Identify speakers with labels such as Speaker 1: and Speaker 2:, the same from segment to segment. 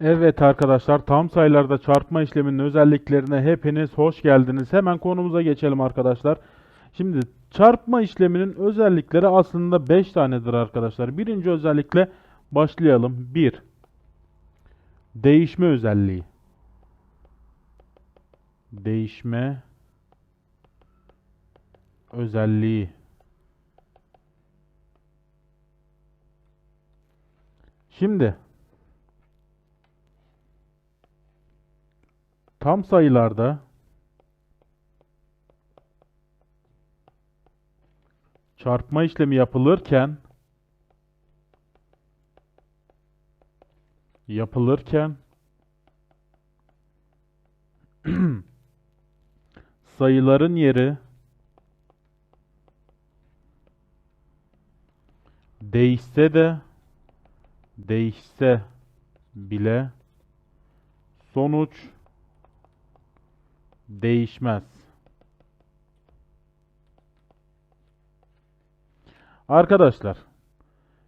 Speaker 1: Evet arkadaşlar tam sayılarda çarpma işleminin özelliklerine hepiniz hoş geldiniz. Hemen konumuza geçelim arkadaşlar. Şimdi çarpma işleminin özellikleri aslında 5 tanedir arkadaşlar. Birinci özellikle başlayalım. 1. Değişme özelliği. Değişme özelliği. Şimdi tam sayılarda çarpma işlemi yapılırken yapılırken sayıların yeri değişse de değişse bile sonuç değişmez. Arkadaşlar,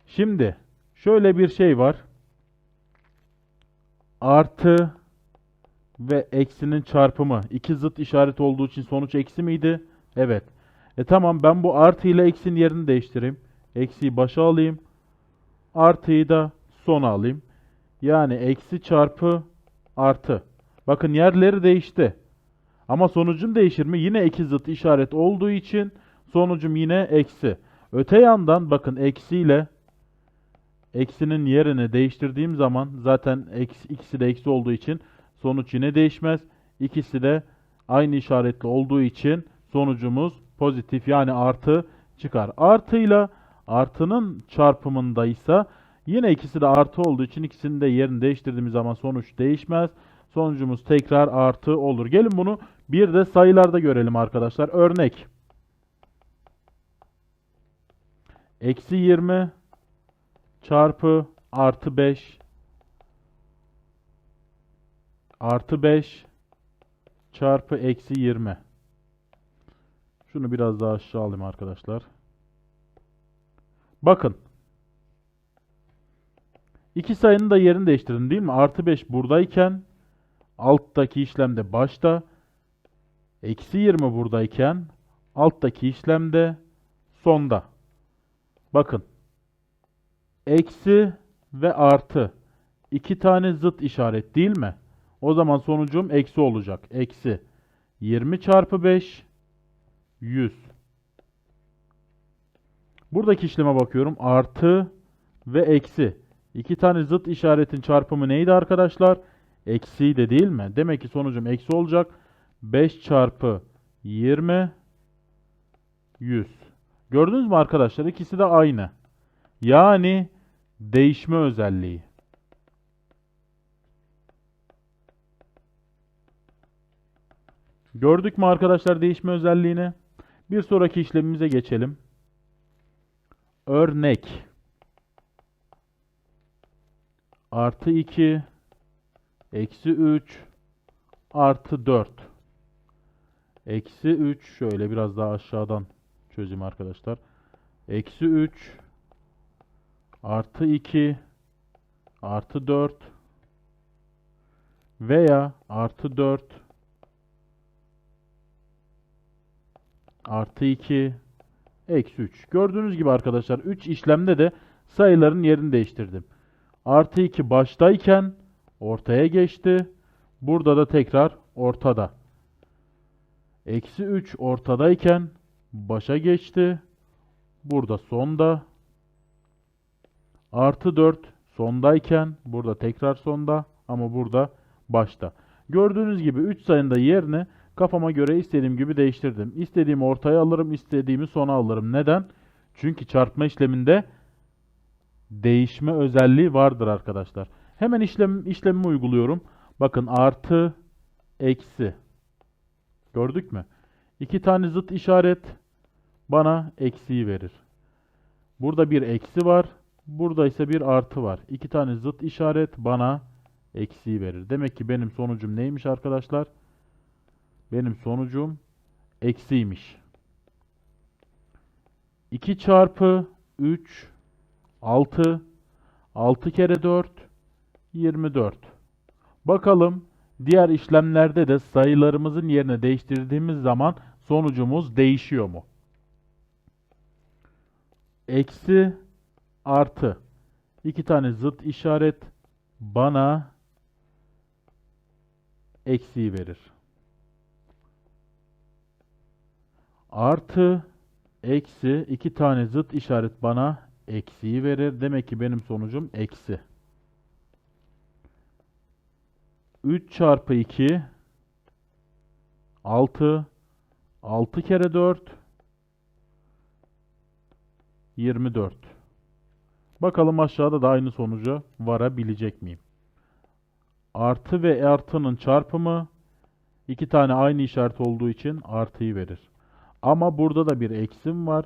Speaker 1: şimdi şöyle bir şey var. Artı ve eksinin çarpımı. iki zıt işaret olduğu için sonuç eksi miydi? Evet. E tamam ben bu artı ile eksinin yerini değiştireyim. Eksiyi başa alayım. Artıyı da sona alayım. Yani eksi çarpı artı. Bakın yerleri değişti. Ama sonucum değişir mi? Yine iki zıt işaret olduğu için sonucum yine eksi. Öte yandan bakın eksiyle eksinin yerini değiştirdiğim zaman zaten eksi, ikisi de eksi olduğu için sonuç yine değişmez. İkisi de aynı işaretli olduğu için sonucumuz pozitif yani artı çıkar. Artıyla artının çarpımındaysa yine ikisi de artı olduğu için ikisinin de yerini değiştirdiğimiz zaman sonuç değişmez. Sonucumuz tekrar artı olur. Gelin bunu bir de sayılarda görelim arkadaşlar. Örnek. Eksi 20 çarpı artı 5 artı 5 çarpı eksi 20. Şunu biraz daha aşağı alayım arkadaşlar. Bakın. İki sayının da yerini değiştirdim değil mi? Artı 5 buradayken alttaki işlemde başta eksi 20 buradayken alttaki işlemde sonda. Bakın. Eksi ve artı. iki tane zıt işaret değil mi? O zaman sonucum eksi olacak. Eksi 20 çarpı 5 100. Buradaki işleme bakıyorum. Artı ve eksi. İki tane zıt işaretin çarpımı neydi arkadaşlar? Eksiydi değil mi? Demek ki sonucum eksi olacak. 5 çarpı 20 100. Gördünüz mü arkadaşlar? İkisi de aynı. Yani değişme özelliği. Gördük mü arkadaşlar değişme özelliğini? Bir sonraki işlemimize geçelim. Örnek. Artı 2 eksi 3 artı 4. Eksi 3 şöyle biraz daha aşağıdan çözeyim arkadaşlar. Eksi 3 artı 2 artı 4 veya artı 4 artı 2 eksi 3. Gördüğünüz gibi arkadaşlar 3 işlemde de sayıların yerini değiştirdim. Artı 2 baştayken ortaya geçti. Burada da tekrar ortada. Eksi 3 ortadayken başa geçti. Burada sonda. Artı 4 sondayken burada tekrar sonda ama burada başta. Gördüğünüz gibi 3 sayının da yerini kafama göre istediğim gibi değiştirdim. İstediğimi ortaya alırım, istediğimi sona alırım. Neden? Çünkü çarpma işleminde değişme özelliği vardır arkadaşlar. Hemen işlem işlemimi uyguluyorum. Bakın artı eksi. Gördük mü? İki tane zıt işaret bana eksiyi verir. Burada bir eksi var. Burada ise bir artı var. İki tane zıt işaret bana eksiyi verir. Demek ki benim sonucum neymiş arkadaşlar? Benim sonucum eksiymiş. 2 çarpı 3 6 6 kere 4 24. Bakalım diğer işlemlerde de sayılarımızın yerine değiştirdiğimiz zaman sonucumuz değişiyor mu? Eksi artı. İki tane zıt işaret bana eksiği verir. Artı eksi iki tane zıt işaret bana eksiği verir. Demek ki benim sonucum eksi. 3 çarpı 2 6 6 kere 4 24. Bakalım aşağıda da aynı sonuca varabilecek miyim? Artı ve artının çarpımı iki tane aynı işaret olduğu için artıyı verir. Ama burada da bir eksim var.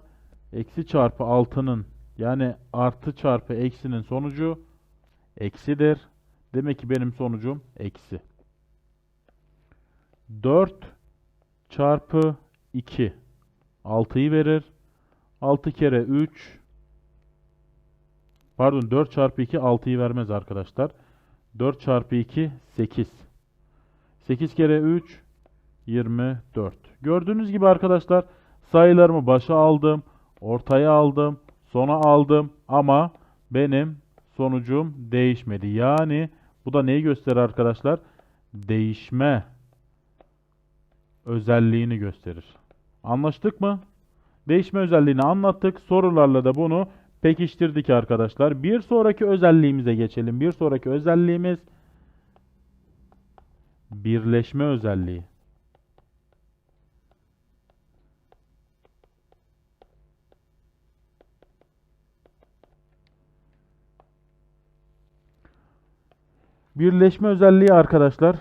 Speaker 1: Eksi çarpı 6'nın yani artı çarpı eksinin sonucu eksidir. Demek ki benim sonucum eksi. 4 çarpı 2 6'yı verir. 6 kere 3 pardon 4 çarpı 2 6'yı vermez arkadaşlar. 4 çarpı 2 8. 8 kere 3 24. Gördüğünüz gibi arkadaşlar sayılarımı başa aldım, ortaya aldım, sona aldım ama benim sonucum değişmedi. Yani bu da neyi gösterir arkadaşlar? Değişme özelliğini gösterir. Anlaştık mı? Değişme özelliğini anlattık. Sorularla da bunu pekiştirdik arkadaşlar. Bir sonraki özelliğimize geçelim. Bir sonraki özelliğimiz birleşme özelliği. Birleşme özelliği arkadaşlar.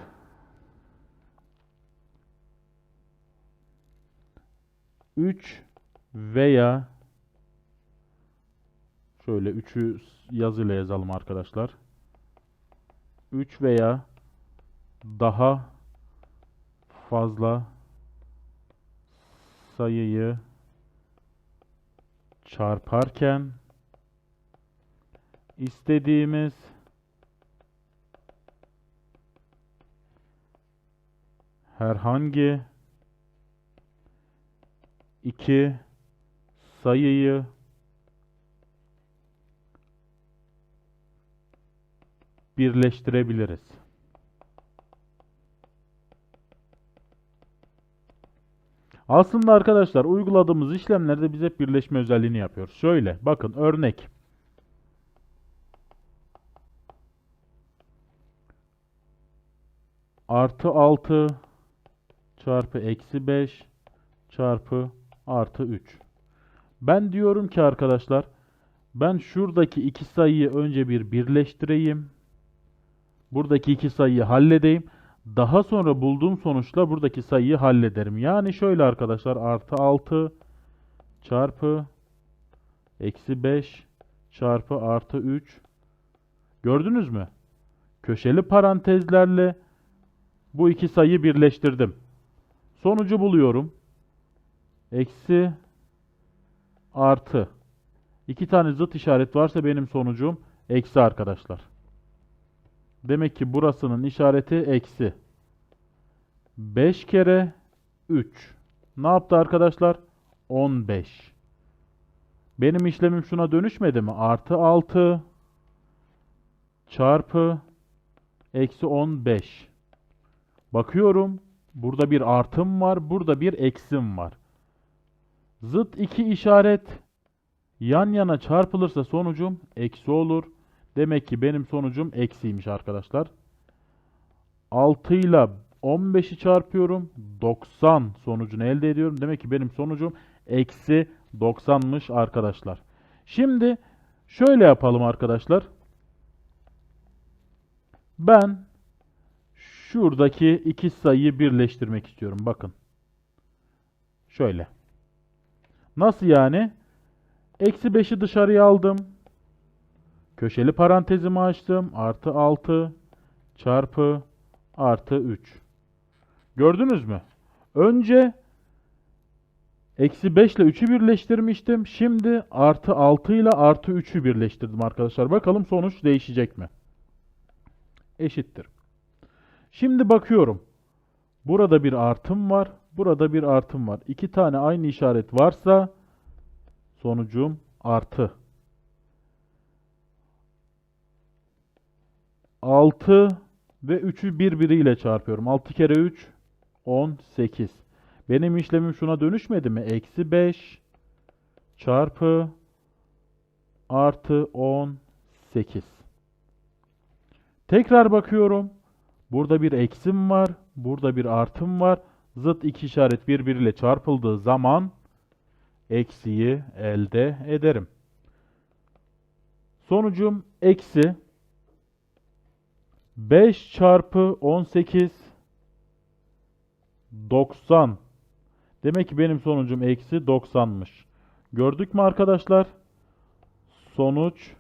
Speaker 1: Üç veya şöyle 3'ü yazıyla yazalım arkadaşlar. 3 veya daha fazla sayıyı çarparken istediğimiz herhangi iki sayıyı birleştirebiliriz. Aslında arkadaşlar uyguladığımız işlemlerde biz hep birleşme özelliğini yapıyoruz. Şöyle bakın örnek. Artı 6 çarpı eksi 5 çarpı artı 3. Ben diyorum ki arkadaşlar ben şuradaki iki sayıyı önce bir birleştireyim. Buradaki iki sayıyı halledeyim. Daha sonra bulduğum sonuçla buradaki sayıyı hallederim. Yani şöyle arkadaşlar artı 6 çarpı eksi 5 çarpı artı 3. Gördünüz mü? Köşeli parantezlerle bu iki sayıyı birleştirdim. Sonucu buluyorum. Eksi artı. İki tane zıt işaret varsa benim sonucum eksi arkadaşlar. Demek ki burasının işareti eksi. 5 kere 3. Ne yaptı arkadaşlar? 15. Benim işlemim şuna dönüşmedi mi? Artı 6 çarpı eksi 15. Bakıyorum. Burada bir artım var. Burada bir eksim var. Zıt iki işaret yan yana çarpılırsa sonucum eksi olur. Demek ki benim sonucum eksiymiş arkadaşlar. 6 ile 15'i çarpıyorum. 90 sonucunu elde ediyorum. Demek ki benim sonucum eksi 90'mış arkadaşlar. Şimdi şöyle yapalım arkadaşlar. Ben şuradaki iki sayıyı birleştirmek istiyorum. Bakın. Şöyle. Nasıl yani? Eksi 5'i dışarıya aldım. Köşeli parantezimi açtım. Artı 6 çarpı artı 3. Gördünüz mü? Önce eksi 5 ile 3'ü birleştirmiştim. Şimdi artı 6 ile artı 3'ü birleştirdim arkadaşlar. Bakalım sonuç değişecek mi? Eşittir. Şimdi bakıyorum. Burada bir artım var. Burada bir artım var. İki tane aynı işaret varsa sonucum artı. 6 ve 3'ü birbiriyle çarpıyorum. 6 kere 3 18. Benim işlemim şuna dönüşmedi mi? Eksi 5 çarpı artı 18. Tekrar bakıyorum. Burada bir eksim var. Burada bir artım var. Zıt iki işaret birbiriyle çarpıldığı zaman eksiyi elde ederim. Sonucum eksi 5 çarpı 18 90. Demek ki benim sonucum eksi 90'mış. Gördük mü arkadaşlar? Sonuç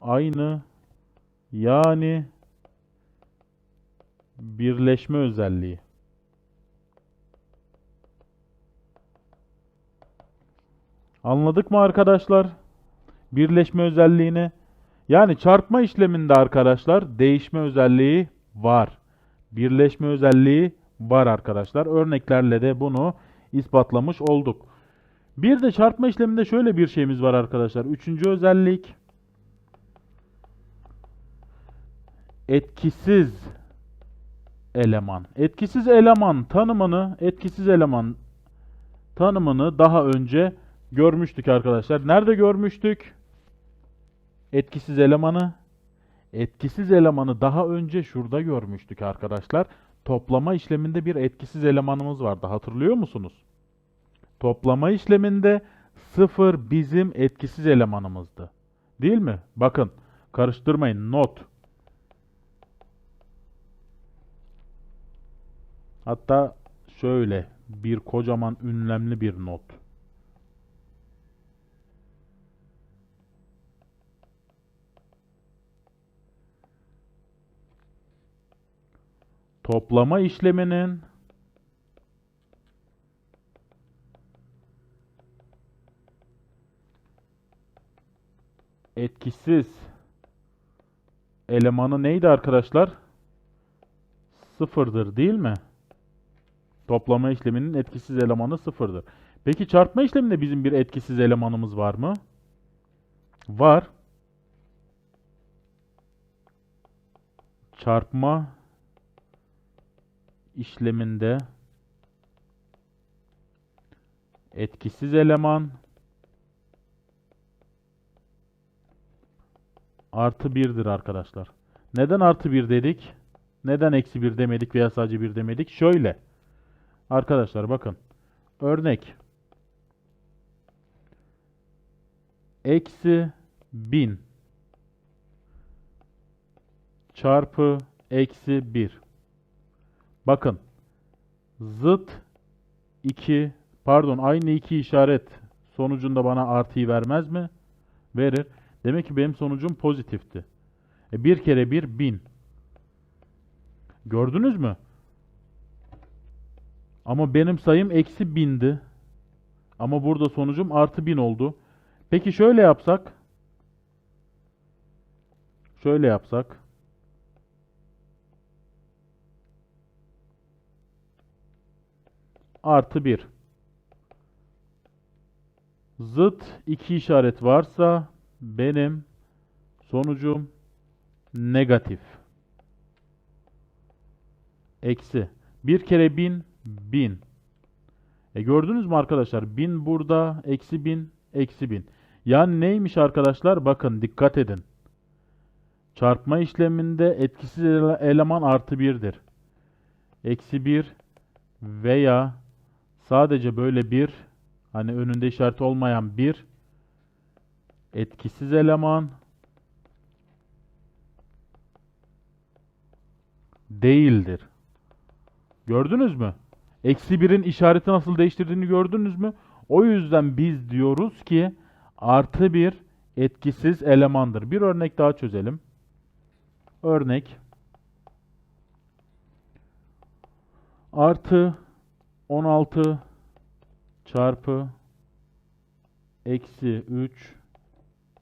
Speaker 1: aynı. Yani birleşme özelliği. Anladık mı arkadaşlar? Birleşme özelliğini. Yani çarpma işleminde arkadaşlar değişme özelliği var. Birleşme özelliği var arkadaşlar. Örneklerle de bunu ispatlamış olduk. Bir de çarpma işleminde şöyle bir şeyimiz var arkadaşlar. Üçüncü özellik etkisiz eleman. Etkisiz eleman tanımını, etkisiz eleman tanımını daha önce görmüştük arkadaşlar. Nerede görmüştük? Etkisiz elemanı. Etkisiz elemanı daha önce şurada görmüştük arkadaşlar. Toplama işleminde bir etkisiz elemanımız vardı. Hatırlıyor musunuz? Toplama işleminde 0 bizim etkisiz elemanımızdı. Değil mi? Bakın karıştırmayın. Not. Hatta şöyle bir kocaman ünlemli bir not. Toplama işleminin etkisiz elemanı neydi arkadaşlar? Sıfırdır değil mi? Toplama işleminin etkisiz elemanı sıfırdır. Peki çarpma işleminde bizim bir etkisiz elemanımız var mı? Var. Çarpma işleminde etkisiz eleman artı birdir arkadaşlar. Neden artı bir dedik? Neden eksi bir demedik veya sadece bir demedik? Şöyle. Arkadaşlar bakın. Örnek. Eksi 1000 çarpı eksi 1. Bakın. Zıt 2 pardon aynı iki işaret sonucunda bana artıyı vermez mi? Verir. Demek ki benim sonucum pozitifti. E, bir kere bir bin. Gördünüz mü? Ama benim sayım eksi bindi. Ama burada sonucum artı bin oldu. Peki şöyle yapsak. Şöyle yapsak. Artı bir. Zıt iki işaret varsa benim sonucum negatif. Eksi. Bir kere bin, bin. E gördünüz mü arkadaşlar? Bin burada, eksi bin, eksi bin. Yani neymiş arkadaşlar? Bakın dikkat edin. Çarpma işleminde etkisiz ele- eleman artı birdir. Eksi bir veya sadece böyle bir, hani önünde işareti olmayan bir etkisiz eleman değildir. Gördünüz mü? Eksi birin işareti nasıl değiştirdiğini gördünüz mü? O yüzden biz diyoruz ki artı bir etkisiz elemandır. Bir örnek daha çözelim. Örnek artı 16 çarpı eksi 3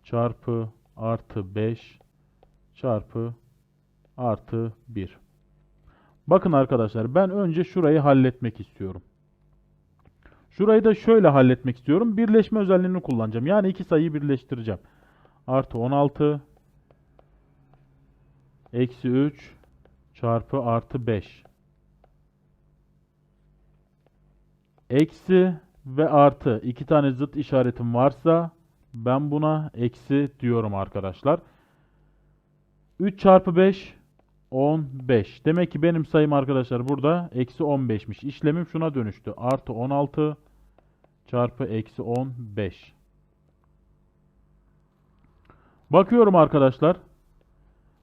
Speaker 1: çarpı artı 5 çarpı artı 1. Bakın arkadaşlar ben önce şurayı halletmek istiyorum. Şurayı da şöyle halletmek istiyorum. Birleşme özelliğini kullanacağım. Yani iki sayıyı birleştireceğim. Artı 16 eksi 3 çarpı artı 5. Eksi ve artı iki tane zıt işaretim varsa ben buna eksi diyorum arkadaşlar. 3 çarpı 5 15. Demek ki benim sayım arkadaşlar burada eksi 15'miş. İşlemim şuna dönüştü. Artı 16 çarpı eksi 15. Bakıyorum arkadaşlar.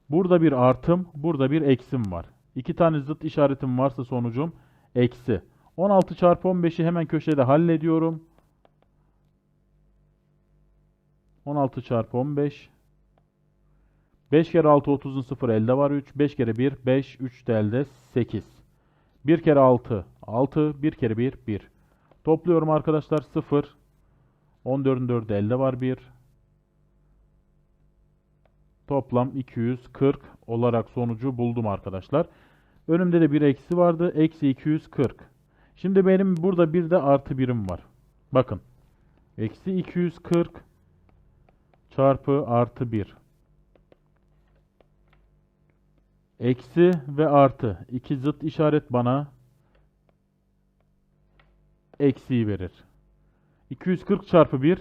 Speaker 1: Burada bir artım, burada bir eksim var. İki tane zıt işaretim varsa sonucum eksi. 16 çarpı 15'i hemen köşede hallediyorum. 16 çarpı 15. 5 kere 6 30'un 0 elde var 3. 5 kere 1 5. 3 de elde 8. 1 kere 6 6. 1 kere 1 1. Topluyorum arkadaşlar 0. 14'ün 4'ü elde var 1. Toplam 240 olarak sonucu buldum arkadaşlar. Önümde de bir eksi vardı. Eksi 240. Şimdi benim burada bir de artı birim var. Bakın. Eksi 240 çarpı artı 1. Eksi ve artı. iki zıt işaret bana eksiyi verir. 240 çarpı 1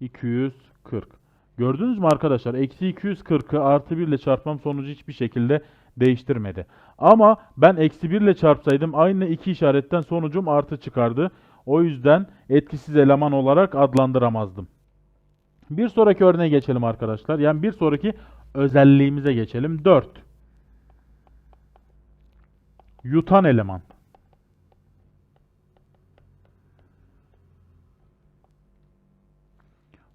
Speaker 1: 240. Gördünüz mü arkadaşlar? Eksi 240'ı artı 1 ile çarpmam sonucu hiçbir şekilde değiştirmedi. Ama ben eksi 1 ile çarpsaydım aynı iki işaretten sonucum artı çıkardı. O yüzden etkisiz eleman olarak adlandıramazdım. Bir sonraki örneğe geçelim arkadaşlar. Yani bir sonraki özelliğimize geçelim. 4. Yutan eleman.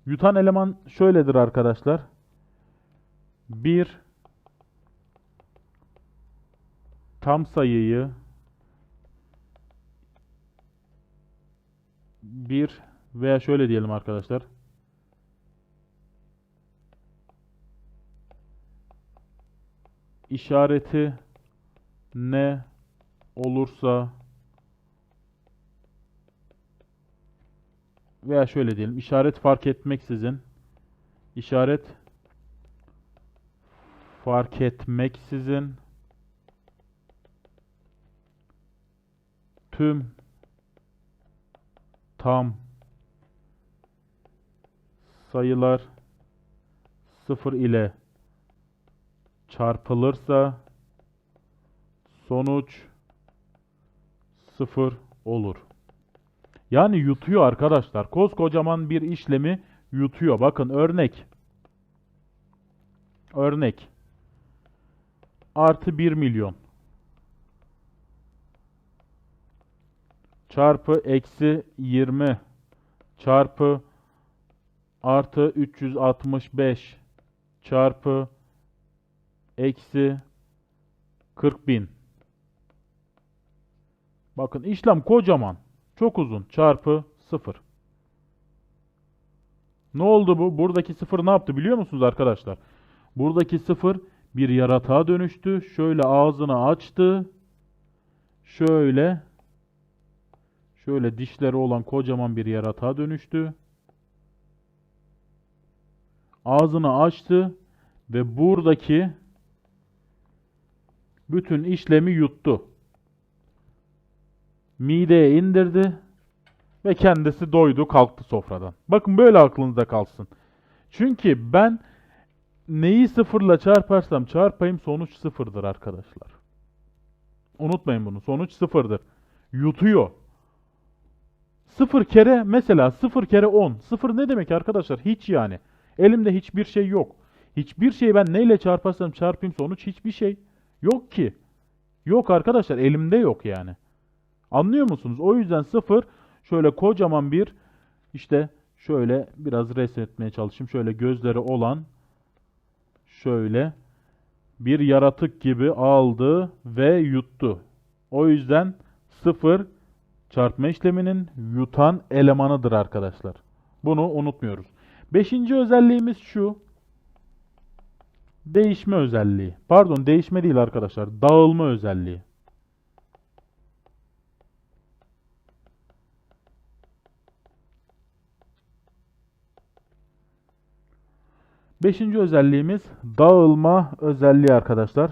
Speaker 1: Yutan eleman şöyledir arkadaşlar. 1 tam sayıyı 1 veya şöyle diyelim arkadaşlar. işareti ne olursa veya şöyle diyelim işaret fark etmeksizin işaret fark etmeksizin tüm tam sayılar sıfır ile çarpılırsa sonuç sıfır olur. Yani yutuyor arkadaşlar. Koskocaman bir işlemi yutuyor. Bakın örnek. Örnek. Artı 1 milyon. Çarpı eksi 20. Çarpı artı 365. Çarpı eksi 40 bin. Bakın işlem kocaman. Çok uzun. Çarpı 0. Ne oldu bu? Buradaki 0 ne yaptı biliyor musunuz arkadaşlar? Buradaki 0 bir yaratığa dönüştü. Şöyle ağzını açtı. Şöyle şöyle dişleri olan kocaman bir yaratığa dönüştü. Ağzını açtı ve buradaki bütün işlemi yuttu. Mideye indirdi ve kendisi doydu kalktı sofradan. Bakın böyle aklınızda kalsın. Çünkü ben neyi sıfırla çarparsam çarpayım sonuç sıfırdır arkadaşlar. Unutmayın bunu. Sonuç sıfırdır. Yutuyor. Sıfır kere mesela sıfır kere on. Sıfır ne demek arkadaşlar? Hiç yani. Elimde hiçbir şey yok. Hiçbir şey ben neyle çarparsam çarpayım sonuç hiçbir şey yok ki. Yok arkadaşlar elimde yok yani. Anlıyor musunuz? O yüzden sıfır şöyle kocaman bir işte şöyle biraz resmetmeye çalışayım. Şöyle gözleri olan şöyle bir yaratık gibi aldı ve yuttu. O yüzden sıfır çarpma işleminin yutan elemanıdır arkadaşlar. Bunu unutmuyoruz. Beşinci özelliğimiz şu. Değişme özelliği. Pardon değişme değil arkadaşlar. Dağılma özelliği. Beşinci özelliğimiz dağılma özelliği arkadaşlar.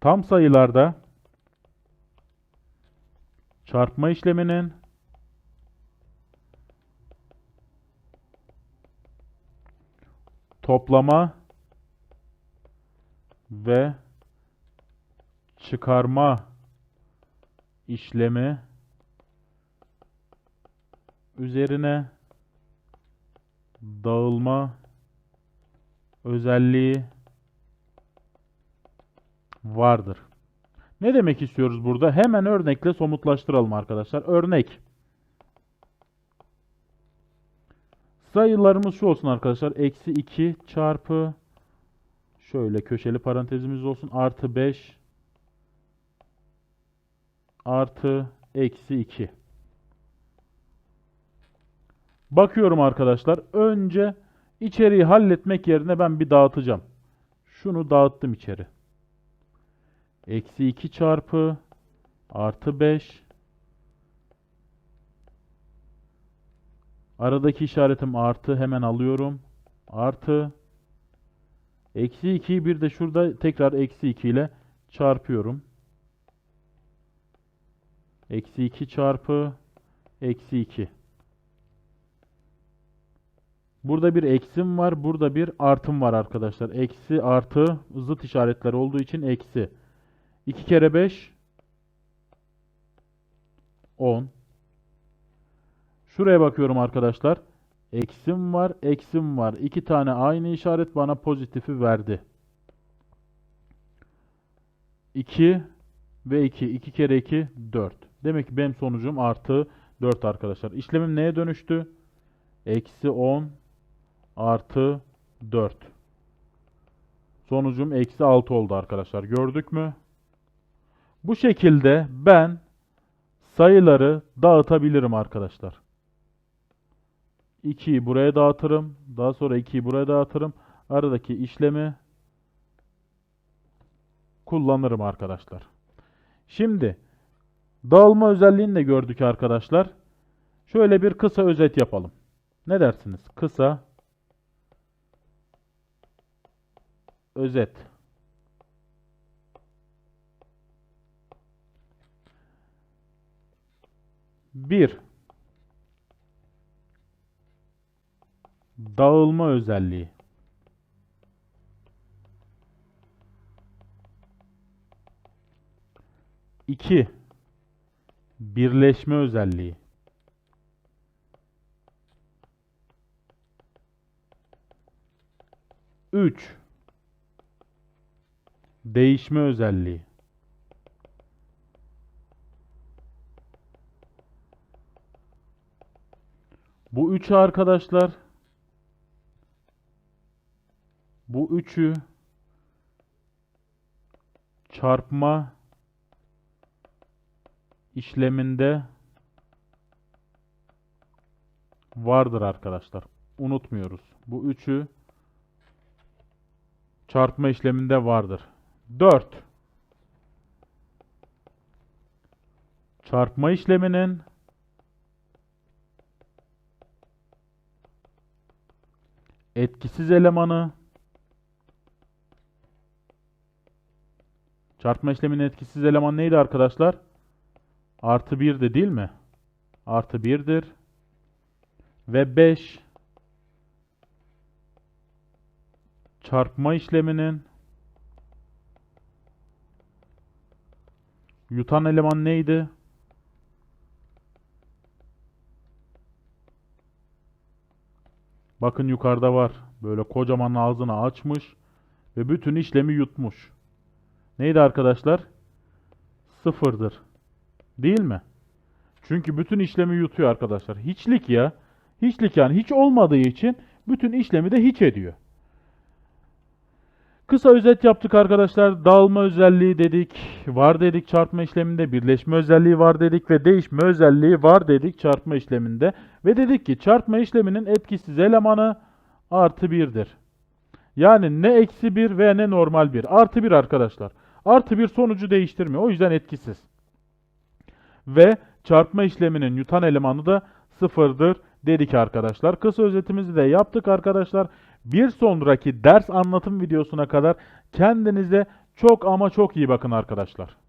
Speaker 1: Tam sayılarda çarpma işleminin toplama ve çıkarma işlemi üzerine dağılma özelliği vardır. Ne demek istiyoruz burada? Hemen örnekle somutlaştıralım arkadaşlar. Örnek. Sayılarımız şu olsun arkadaşlar. Eksi 2 çarpı şöyle köşeli parantezimiz olsun. Artı 5 artı eksi 2. Bakıyorum arkadaşlar. Önce içeriği halletmek yerine ben bir dağıtacağım. Şunu dağıttım içeri. Eksi 2 çarpı artı 5 Aradaki işaretim artı hemen alıyorum. Artı eksi 2'yi bir de şurada tekrar eksi 2 ile çarpıyorum. Eksi 2 çarpı eksi 2. Burada bir eksim var. Burada bir artım var arkadaşlar. Eksi artı zıt işaretler olduğu için eksi. 2 kere 5 10 Şuraya bakıyorum arkadaşlar. Eksim var, eksim var. İki tane aynı işaret bana pozitifi verdi. 2 ve 2. 2 kere 2 4. Demek ki benim sonucum artı 4 arkadaşlar. İşlemim neye dönüştü? Eksi 10 artı 4. Sonucum eksi 6 oldu arkadaşlar. Gördük mü? Bu şekilde ben sayıları dağıtabilirim arkadaşlar. 2'yi buraya dağıtırım. Daha sonra 2'yi buraya dağıtırım. Aradaki işlemi kullanırım arkadaşlar. Şimdi dağılma özelliğini de gördük arkadaşlar. Şöyle bir kısa özet yapalım. Ne dersiniz? Kısa özet. Bir Dağılma özelliği. İki Birleşme özelliği. Üç Değişme özelliği. Bu üçü arkadaşlar bu üçü çarpma işleminde vardır arkadaşlar. Unutmuyoruz. Bu üçü çarpma işleminde vardır. 4 çarpma işleminin etkisiz elemanı Çarpma işleminin etkisiz eleman neydi arkadaşlar? Artı 1'di değil mi? Artı 1'dir. Ve 5 çarpma işleminin yutan eleman neydi? Bakın yukarıda var. Böyle kocaman ağzını açmış ve bütün işlemi yutmuş. Neydi arkadaşlar? Sıfırdır. Değil mi? Çünkü bütün işlemi yutuyor arkadaşlar. Hiçlik ya. Hiçlik yani hiç olmadığı için bütün işlemi de hiç ediyor. Kısa özet yaptık arkadaşlar. Dağılma özelliği dedik. Var dedik çarpma işleminde. Birleşme özelliği var dedik ve değişme özelliği var dedik çarpma işleminde. Ve dedik ki çarpma işleminin etkisiz elemanı artı 1'dir. Yani ne eksi 1 veya ne normal 1. Artı 1 arkadaşlar. Artı 1 sonucu değiştirmiyor. O yüzden etkisiz. Ve çarpma işleminin yutan elemanı da sıfırdır dedik arkadaşlar. Kısa özetimizi de yaptık arkadaşlar. Bir sonraki ders anlatım videosuna kadar kendinize çok ama çok iyi bakın arkadaşlar.